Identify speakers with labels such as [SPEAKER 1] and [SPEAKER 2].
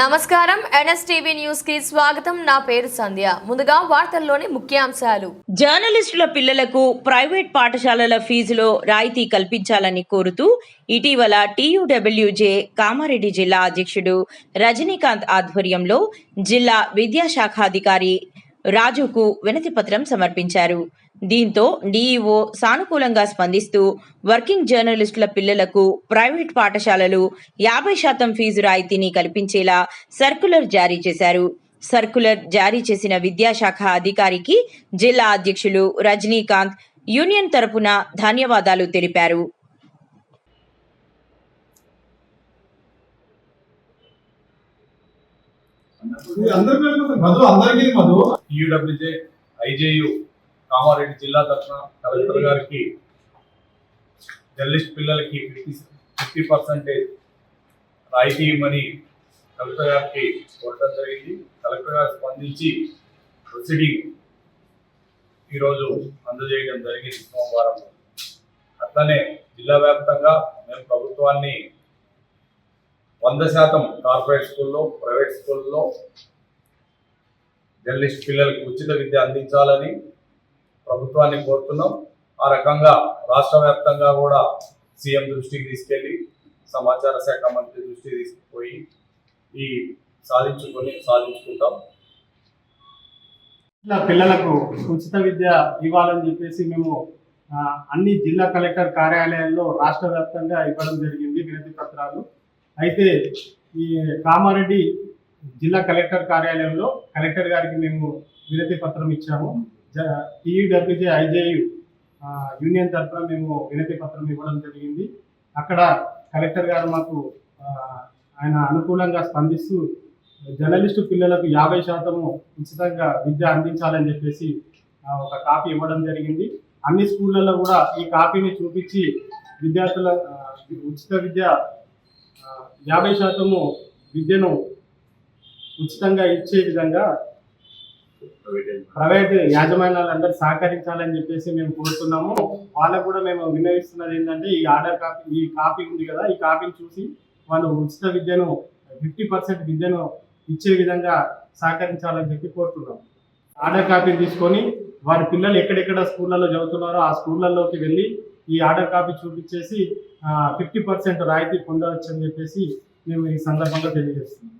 [SPEAKER 1] నమస్కారం. ఎన్ఎస్టీవీ న్యూస్కి స్వాగతం. నా పేరు సంధ్య. ముందుగా వార్తల్లోని ముఖ్యాంశాలు.
[SPEAKER 2] జర్నలిస్టుల పిల్లలకు ప్రైవేట్ పాఠశాలల ఫీజులో రాయితీ కల్పించాలని కోరుతూ ఇటీవల టీయూడబ్ల్యూజే కామారెడ్డి జిల్లా అధ్యక్షుడు రజనీకాంత్ ఆధ్వర్యంలో జిల్లా విద్యాశాఖాధికారి రాజుకు వినతి పత్రం సమర్పించారు. దీంతో డీఈఓ సానుకూలంగా స్పందిస్తూ వర్కింగ్ జర్నలిస్టుల పిల్లలకు ప్రైవేట్ పాఠశాలలు యాభై శాతం ఫీజు రాయితీని కల్పించేలా సర్కులర్ జారీ చేశారు. సర్కులర్ జారీ చేసిన విద్యాశాఖ అధికారికి జిల్లా అధ్యక్షులు రజనీకాంత్ యూనియన్ తరపున ధన్యవాదాలు తెలిపారు.
[SPEAKER 3] మధు అందరికీ మధు.
[SPEAKER 4] యూడబ్ల్యూజే ఐజేయు కామారెడ్డి జిల్లా తరఫున కలెక్టర్ గారికి జర్నలిస్ట్ పిల్లలకి ఫిఫ్టీ ఫిఫ్టీ పర్సెంటేజ్ రాయితీ ఇవ్వమని కలెక్టర్ గారికి కోరడం జరిగింది. కలెక్టర్ గారు స్పందించి ప్రొసీడింగ్ ఈరోజు అందజేయడం జరిగింది సోమవారం. అట్లనే జిల్లా వ్యాప్తంగా మేము ప్రభుత్వాన్ని వంద శాతం కార్పొరేట్ స్కూల్లో ప్రైవేట్ స్కూల్లో జర్నలిస్ట్ పిల్లలకు ఉచిత విద్య అందించాలని ప్రభుత్వాన్ని కోరుతున్నాం. ఆ రకంగా రాష్ట్ర వ్యాప్తంగా కూడా సీఎం దృష్టికి తీసుకెళ్ళి సమాచార శాఖ మంత్రి దృష్టికి తీసుకుపోయి ఈ సాధించుకొని సాధించుకుంటాం.
[SPEAKER 3] పిల్లలకు ఉచిత విద్య ఇవ్వాలని చెప్పేసి మేము అన్ని జిల్లా కలెక్టర్ కార్యాలయాల్లో రాష్ట్ర వ్యాప్తంగా ఇవ్వడం జరిగింది వినతి పత్రాలు. అయితే ఈ కామారెడ్డి జిల్లా కలెక్టర్ కార్యాలయంలో కలెక్టర్ గారికి మేము వినతి పత్రం ఇచ్చాము. టీయూడబ్ల్యూజే ఐజేయు యూనియన్ తరఫున మేము వినతి పత్రం ఇవ్వడం జరిగింది. అక్కడ కలెక్టర్ గారు మాకు ఆయన అనుకూలంగా స్పందిస్తూ జర్నలిస్టు పిల్లలకు యాభై శాతము ఉచితంగా విద్య అందించాలని చెప్పేసి ఒక కాపీ ఇవ్వడం జరిగింది. అన్ని స్కూళ్ళల్లో కూడా ఈ కాపీని చూపించి విద్యార్థుల ఉచిత విద్య యాభై శాతము విద్యను ఉచితంగా ఇచ్చే విధంగా ప్రైవేట్ యాజమాన్యాలందరూ సహకరించాలని చెప్పేసి మేము కోరుతున్నాము. వాళ్ళకు కూడా మేము విన్నవిస్తున్నది ఏంటంటే ఈ ఆర్డర్ కాపీ ఈ కాపీ ఉంది కదా ఈ కాపీని చూసి వాళ్ళు ఉచిత విద్యను ఫిఫ్టీ పర్సెంట్ విద్యను ఇచ్చే విధంగా సహకరించాలని చెప్పి కోరుతున్నాం. ఆర్డర్ కాపీని తీసుకొని వారి పిల్లలు ఎక్కడెక్కడ స్కూళ్ళలో చదువుతున్నారో ఆ స్కూళ్ళలోకి వెళ్ళి ఈ ఆర్డర్ కాపీ చూపించేసి ఫిఫ్టీ పర్సెంట్ రాయితీ పొందవచ్చు అని చెప్పేసి మేము ఈ సందర్భంగా తెలియజేస్తున్నాం.